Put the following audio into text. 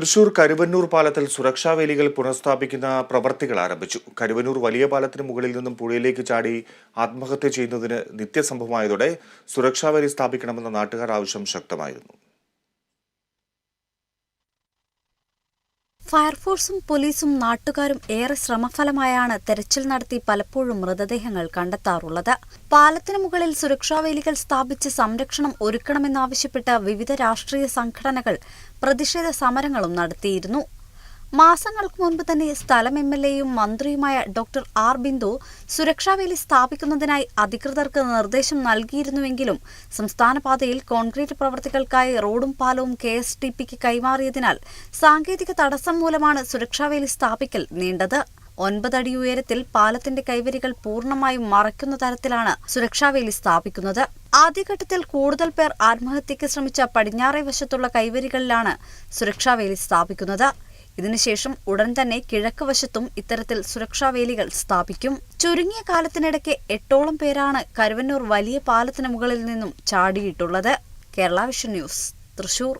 തൃശൂർ കരുവന്നൂർ പാലത്തിൽ സുരക്ഷാ വേലികൾ പുനഃസ്ഥാപിക്കുന്ന പ്രവർത്തികൾ ആരംഭിച്ചു. കരുവന്നൂർ വലിയ പാലത്തിന് മുകളിൽ നിന്നും പുഴയിലേക്ക് ചാടി ആത്മഹത്യ ചെയ്യുന്നതിന് നിത്യസംഭവമായതോടെ സുരക്ഷാ വേലി സ്ഥാപിക്കണമെന്ന നാട്ടുകാർ ആവശ്യം ശക്തമായിരുന്നു. ഫയർഫോഴ്സും പോലീസും നാട്ടുകാരും ഏറെ ശ്രമഫലമായാണ് തെരച്ചിൽ നടത്തി പലപ്പോഴും മൃതദേഹങ്ങൾ കണ്ടെത്താറുള്ളത്. പാലത്തിന് മുകളിൽ സുരക്ഷാവേലികൾ സ്ഥാപിച്ച് സംരക്ഷണം ഒരുക്കണമെന്നാവശ്യപ്പെട്ട് വിവിധ രാഷ്ട്രീയ സംഘടനകൾ പ്രതിഷേധ സമരങ്ങളും നടത്തിയിരുന്നു. മാസങ്ങൾക്ക് മുൻപ് തന്നെ സ്ഥലം എം എൽ എയും മന്ത്രിയുമായ ഡോക്ടർ ആർ ബിന്ദു സുരക്ഷാവേലി സ്ഥാപിക്കുന്നതിനായി അധികൃതർക്ക് നിർദ്ദേശം നൽകിയിരുന്നുവെങ്കിലും സംസ്ഥാന പാതയിൽ കോൺക്രീറ്റ് പ്രവർത്തികൾക്കായി റോഡും പാലവും കെ എസ് ടി പിക്ക് കൈമാറിയതിനാൽ സാങ്കേതിക തടസ്സം മൂലമാണ് സുരക്ഷാവേലി സ്ഥാപിക്കൽ നീണ്ടത്. ഒൻപതടി ഉയരത്തിൽ പാലത്തിന്റെ കൈവരികൾ പൂർണമായും മറയ്ക്കുന്ന തരത്തിലാണ് സുരക്ഷാവേലി സ്ഥാപിക്കുന്നത്. ആദ്യഘട്ടത്തിൽ കൂടുതൽ പേർ ആത്മഹത്യയ്ക്ക് ശ്രമിച്ച പടിഞ്ഞാറേ വശത്തുള്ള കൈവരികളിലാണ് സുരക്ഷാവേലി സ്ഥാപിക്കുന്നത്. ഇതിനുശേഷം ഉടൻ തന്നെ കിഴക്ക് വശത്തും ഇത്തരത്തിൽ സുരക്ഷാവേലികൾ സ്ഥാപിക്കും. ചുരുങ്ങിയ കാലത്തിനിടയ്ക്ക് എട്ടോളം പേരാണ് കരുവന്നൂർ വലിയ പാലത്തിന് മുകളിൽ നിന്നും ചാടിയിട്ടുള്ളത്. Kerala vision news Thrissur.